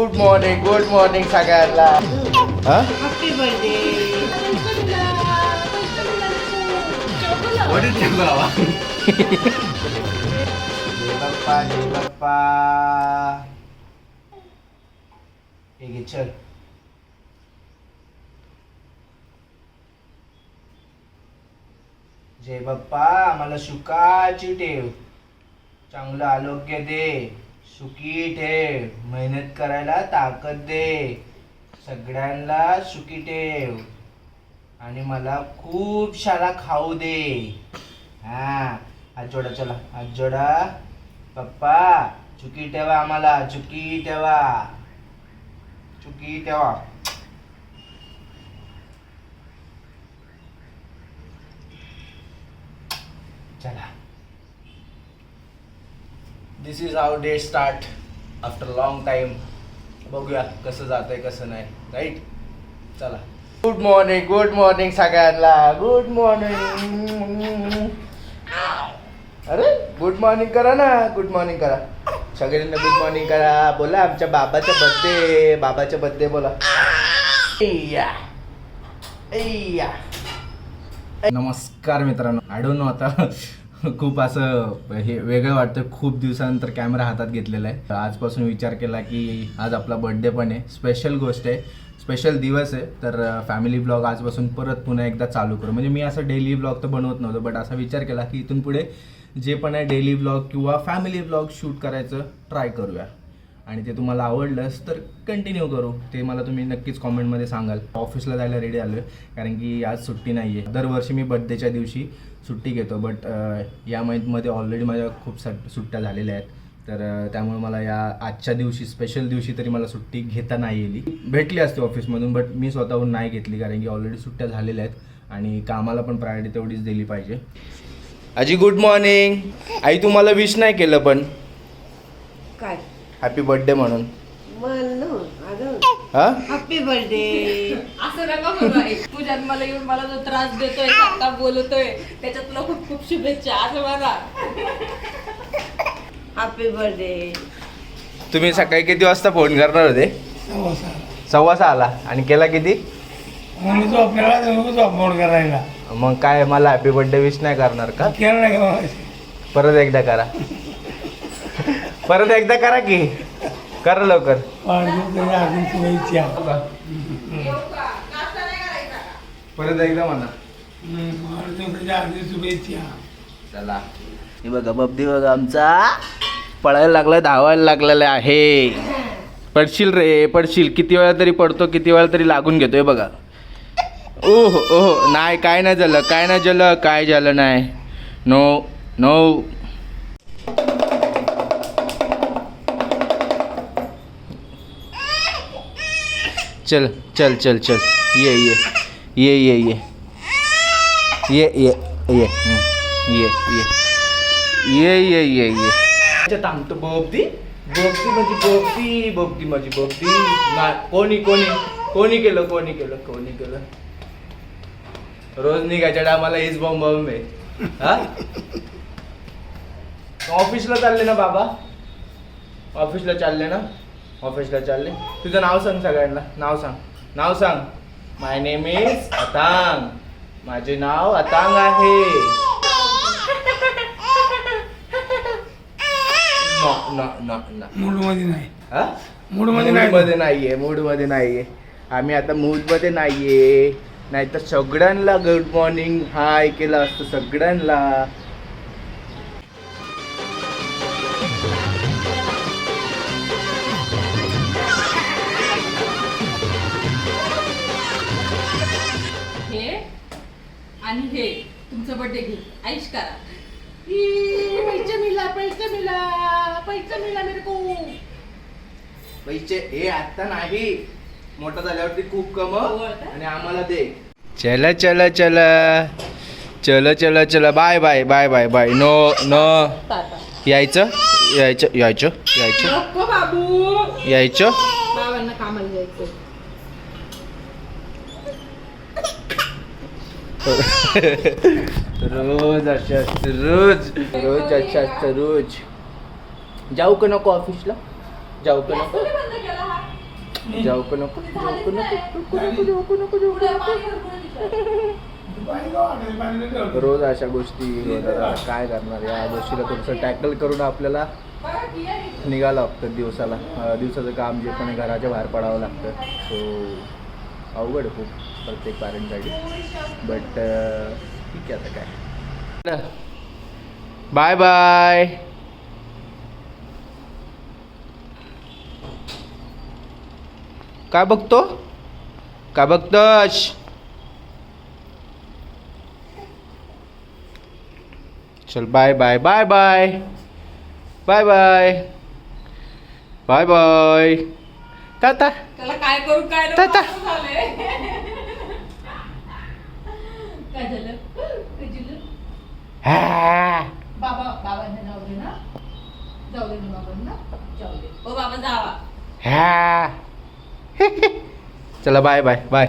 Good morning good morning सगळ्यांना? Happy birthday जय बाप्पा जय बाप्पा घे चल जय बाप्पा आम्हाला सुखाची ठेव. चांगलं आरोग्य दे. सुखी ठेव मेहनत करायला ताकद दे. सगळ्यांना सुखी ठेव आणि मला खूप सारा खाऊ दे. हा हात जोडा चला. हात जोडा पप्पा चुकी ठेवा आम्हाला. चुकी ठेवा चुकी ठेवा चला. This is our day start after long time बघूया कसं जात आहे कसं नाही. राईट चला. गुड मॉर्निंग गुड मॉर्निंग सगळ्यांना. गुड मॉर्निंग अरे गुड मॉर्निंग करा ना. गुड मॉर्निंग करा. सगळ्यांना गुड मॉर्निंग करा. बोला आमच्या बाबाचा बर्थडे बाबाचा बर्थडे बोला. ऐया. या नमस्कार मित्रांनो. आय डोंट नो आता. खूप असं हे वेगळं वाटतं. खूप दिवसानंतर कॅमेरा हातात घेतलेला आहे. तर आजपासून विचार केला की आज आपला बर्थडे पण आहे. स्पेशल गोष्ट आहे. स्पेशल दिवस आहे. तर फॅमिली ब्लॉग आजपासून परत पुन्हा एकदा चालू करू. म्हणजे मी असं डेली ब्लॉग तर बनवत नव्हतो बट असा विचार केला की इथून पुढे जे पण आहे डेली ब्लॉग किंवा फॅमिली ब्लॉग शूट करायचं ट्राय करूया. आणि ते तुम्हाला आवडलंच तर कंटिन्यू करू. ते मला तुम्ही नक्कीच कॉमेंटमध्ये सांगाल. ऑफिसला जायला रेडी आलो आहे कारण की आज सुट्टी नाही आहे दरवर्षी मी बड्डेच्या दिवशी सुट्टी घेतो बट या महिन्यामध्ये ऑलरेडी माझ्या खूप सट सुट्ट्या झालेल्या आहेत. तर त्यामुळे मला या आजच्या दिवशी स्पेशल दिवशी तरी मला सुट्टी घेता नाही येली भेटली असते ऑफिसमधून बट मी स्वतःहून नाही घेतली कारण की ऑलरेडी सुट्ट्या झालेल्या आहेत आणि कामाला पण प्रायोरिटी तेवढीच दिली पाहिजे. आजी गुड मॉर्निंग आई तुम्हाला विश नाही केलं पण. काय? हॅपी बर्थडे म्हणून. हा? हॅपी बर्थडे असं नका म्हणू आई. तू जन्माला येऊन मला जो त्रास देतोय आता बोलतोय. त्याच्यात तुला खूप खूप शुभेच्छा असं म्हणा. हॅपी बर्थडे तुम्ही सकाळी किती वाजता फोन करणार होते? सव्वा सहाला. आणि केला किती? म्हणून तो आपल्याला नको तो फोन करायला. मग काय मला हॅपी बर्थडे विश नाही करणार का? केलं नाही का परत एकदा करा. परत एकदा करा की. करा लवकर. परत एकदा म्हणा. चला. हे बघा बबदी बघा आमचा पळायला लागलाय धावायला लागलेला आहे. पडशील रे पडशील. किती वेळा तरी पडतो किती वेळा तरी लागून घेतोय बघा. ओहो ओहो नाही काय नाही झालं काय नाही झालं काय झालं नाही. नो नो चल चल चल चल. ये ये. ये ये ये. ये ये ये. ये ये. ये ये ये ये. अच्छा थांबतो बोबदी. बोबदी म्हणजे बोबदी बोबदी माझी बोबदी. ना कोणी कोणी कोणी केलं कोणी केलं कोणी केलं? रोज निघायच्या टायमाला हेच बॉम्ब बॉम्ब आहे. हा? ऑफिसला चालले ना बाबा? ऑफिसला चालले ना? ऑफिसला चालले. तुझं नाव सांग सगळ्यांना. नाव सांग. नाव सांग. माय नेम इज अतांग माझे नाव अतांग आहे. मूडमध्ये नाही. हा? मूडमध्ये. मूडमध्ये नाहीये मूडमध्ये नाहीये. आम्ही आता मूडमध्ये नाहीये. नाहीतर सगळ्यांना गुड मॉर्निंग हाय केलं असतं सगळ्यांना. आणि हे तुमचं बर्थडे घे आईश करा. पैसे मिला पैसे मिला पैसे मिला मेरे को. पैसे हे आता नाही. मोठा झाल्यावरती खूप कमव ओळखा. आणि आम्हाला दे. चला चला चला. चला चला चला. Bye bye bye bye bye. No no. यायचं? यायचं? यायचं? यायचं? बाबू. यायचं? बाबांना कामाला जायचं रोज असे असतं रोज. रोज असे असतं रोज. जाऊ का नको ऑफिसला. जाऊ का नको जाऊ का नको जाऊ का नको जाऊ का नको जाऊ का नको. रोज अशा गोष्टी काय करणार? या गोष्टीला थोडंसं टॅकल करून आपल्याला निघावं लागतं दिवसाला. दिवसाचं काम जे पण आहे, घराच्या बाहेर पडावं लागतं. सो अवघड खूप. प्रत्येक पॅरेंटसाठी बट ठीक आहे आता काय. बाय बाय काय बघतो? काय बघतोस? चल bye bye bye bye bye bye bye bye tata त्याला काय करू काय झालंय. काय झालं? हा. बाबा बाबांना जाऊ दे ना जाऊ दे ना बाबांना जाऊ दे ओ बाबा जावा हा. चला बाय बाय बाय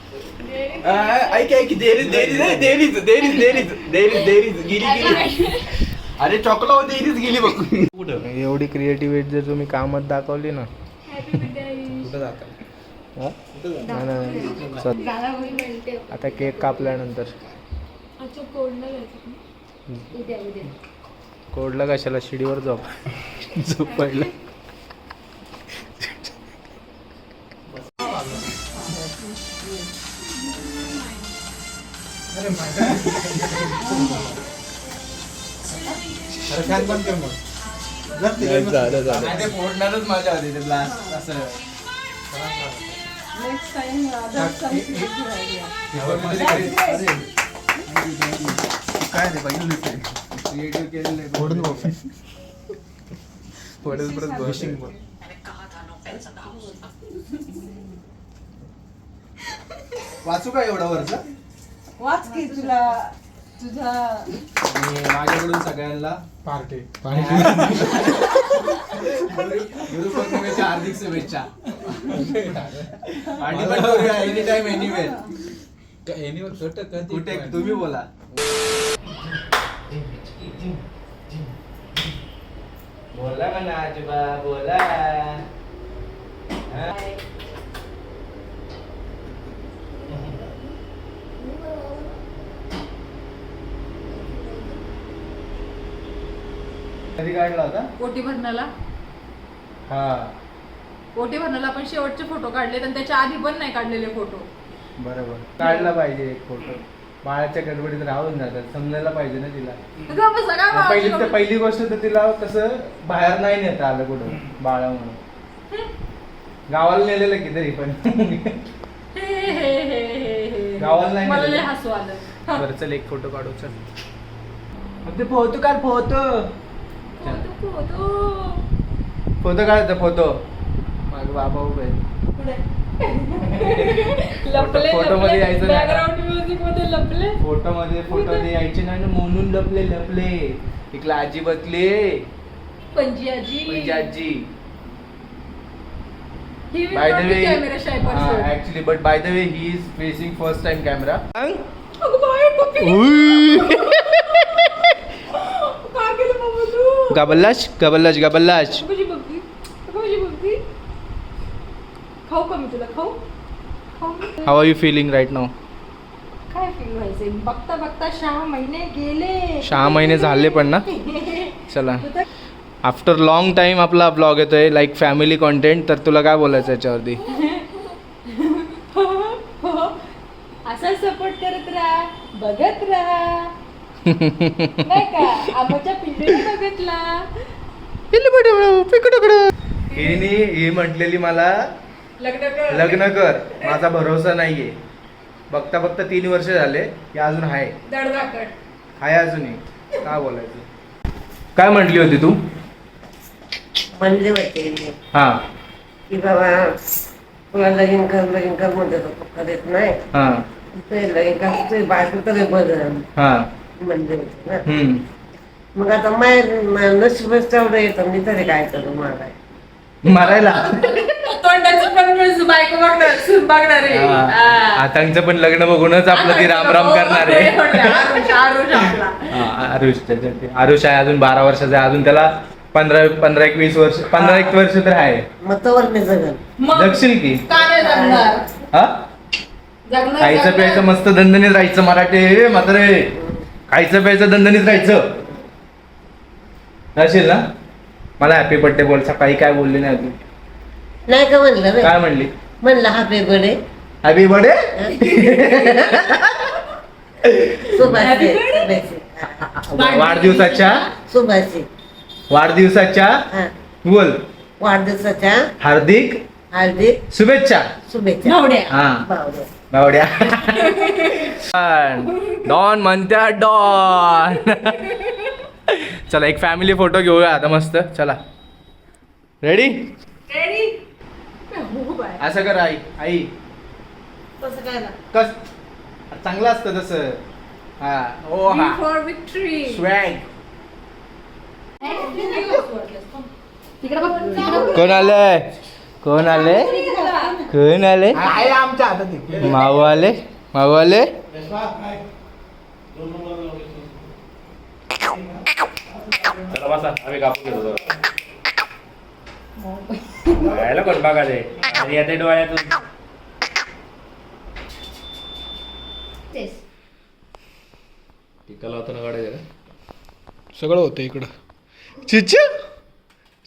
ऐक ऐक there is there is there is there is there is there is there is गेली गेली अरे चॉकलावा देरीच गेली बघ. कुठं? एवढी क्रिएटिव्हिटी जर तुम्ही कामात दाखवली ना. कुठं जाता हा? नाही, नाही. आता केक कापल्यानंतर. कोडला कशाला? शिडीवर झोप. झोपायला. अरे फॅन बंद कर मग झालं, झालं. नाही, ते फोडणारच माझ्या आधी ते blast असं नेक्स्ट टाइम काय रे पाहिजे क्रिएटिव्ह केलेलं आहे फोडून बघ फोडून परत विशिंग बघ वाचू का एवढा वरचा वाच की तुला तुझा आणि माझ्याकडून सगळ्यांना पार्टी. गुरुपौर्णिमेच्या हार्दिक शुभेच्छा. पार्टी पण करूया एनी टाइम एनिवेअर कुठे तुम्ही बोला. बोला म्हणा आजोबा बोला. कधी काढला होता? ओटी भरण्याला. हा. ओटी भरण्याला आपण शेवटचे फोटो काढले आणि त्याच्या आधी पण नाही काढलेले फोटो. बरोबर. काढला पाहिजे एक फोटो. बाळाच्या गडबडीत राहून जातात. समजायला पाहिजे ना तिला. सगळा पहिली तर पहिली गोष्ट तर तिला कसं बाहेर नाही नेता आलं कुठं? बाळा म्हणून. गावाला नेलेलं की तरी पण गावाला नाही मला लय नेलेलं. हसू आलं. बरं चल एक फोटो काढू चल. ते फोटो काढ फोटो फोटो. काढायचा फोटो. माझं बाबा उभे लपले फोटो मध्ये यायचं नाही. बॅकग्राऊंड म्युझिकमध्ये लपले. फोटो मध्ये फोटो ते यायचे नाही. ना म्हणून लपले लपले. इकला आजी बसले पंजी आजी. म्हणजे आजी. By the way. Actually but by the way he is facing first time camera अगं बाय, पप्पी. काय केलं बाबा तू गबल्लाश गबल्लाश गबल्लाश कशी बघती कशी बघती खाऊ का मी तुला खाऊ खाऊ मी? How are you feeling right नाव काय फील व्हायचंय बघता बघता सहा महिने गेले सहा महिने झाले पण ना चला आफ्टर लॉंग टाइम आपला ब्लॉग येतोय लाईक फॅमिली कॉन्टेंट तर तुला काय बोलायचं याच्यावरती असा सपोर्ट करत राहा बघत राहा नाही का? आमच्या पिंडीने बघितला. हिने ही म्हटलेली मला लग्न कर. लग्न कर. माझा भरोसा नाहीये. बघता बघता तीन वर्ष झाले. की अजून आहे. दडदाकड आहे अजूनही. काय बोलायचं? काय म्हटली होती तू? म्हणले होते. हा. की बाबा तुला लगीन कर लगीन कर म्हणते तो पक्का देत नाही. हा. ते लगीन कर तुझी बायको तरी बदल हा. हम्म. मग आता माय नशीबच तेवढं येतं मी तरी काय करू मला मारायला? तोंडाचं पण मी बायको बघणार सून बघणार आहे. हा. आतांचं पण लग्न बघूनच आपलं ती राम राम करणार आहे. आरुष, आरुष आपला. हा, आरुष त्याच्या- ते- आरुष आहे अजून बारा वर्षाचा आहे. अजून त्याला पंधरा पंधरा एक वीस वर्ष पंधरा एक वर्ष तर आहे. मग तवर मी मग जगशील की? का नाही जगणार? हा? जगणार खायचं जगणार. प्यायचं मस्त दणदणीत राहायचं मराठी. मात्र खायचं प्यायचं दणदणीत राहायचं राहशील ना? मला हॅपी बर्थडे बोल सकाळी काय बोलली नाही तू नाही का म्हणलं रे काय म्हणली? म्हणलं हॅपी बर्थडे हॅपी बर्थडे सुभाषी. वाढदिवसाच्या सुभाषी. वाढदिवसाच्या? हा. बोल. वाढदिवसाच्या? हार्दिक हार्दिक शुभेच्छा. शुभेच्छा. नवड्या. हा. बावड्या. बावड्या डॉन. म्हणत्या डॉन. चला एक फॅमिली फोटो घेऊया आता मस्त. चला. रेडी? हो. असं कर आई आई. तसं काय ना. कस? चांगलं असतं तसं. हा ओ हा. स्वॅग. कोण आले? कोण आले? कोण आले? आमच्या हातात माऊ आले? माऊ आले? आम्ही कोण बघा ते येते डोळ्यातून टिकाला होता ना गाडी सगळं होतं इकडं चिच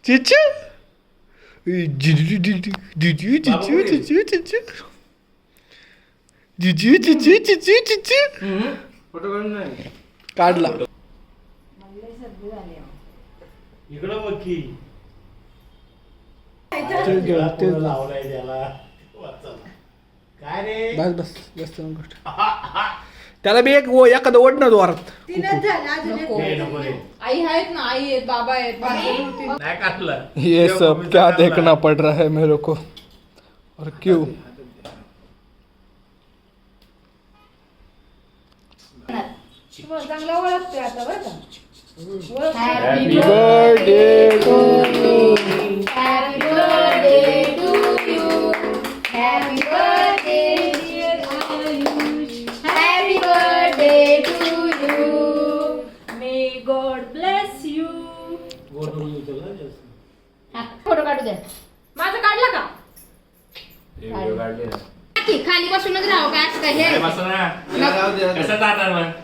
चिच चिचू चिचू चिचू चिचू जिजू जिजू जिजू जिजू फ़ोटो काढून नाही काढला. इकडं बघ की. लावलाय त्याला. काय रे? बस बस बस चांगली गोष्ट. त्याला बी एक ओ- एखादं ओढणं जोरात. नको. हे नको रे. आई आहेत ना आई आहेत बाबा आहेत बाबा होती. नाही काढलं ये सब क्या देखना पड़ रहा है मेरे को. और क्यों? चांगला ओळखतोय आता बरं का Happy birthday to Happy birthday to you. Happy birthday, dear Ayush. Happy birthday to you. May God bless you. Photo काढू द्या माझं काढला का की खाली बसूनच राहू काय असं काय हे बसा ना कसं जाणार मग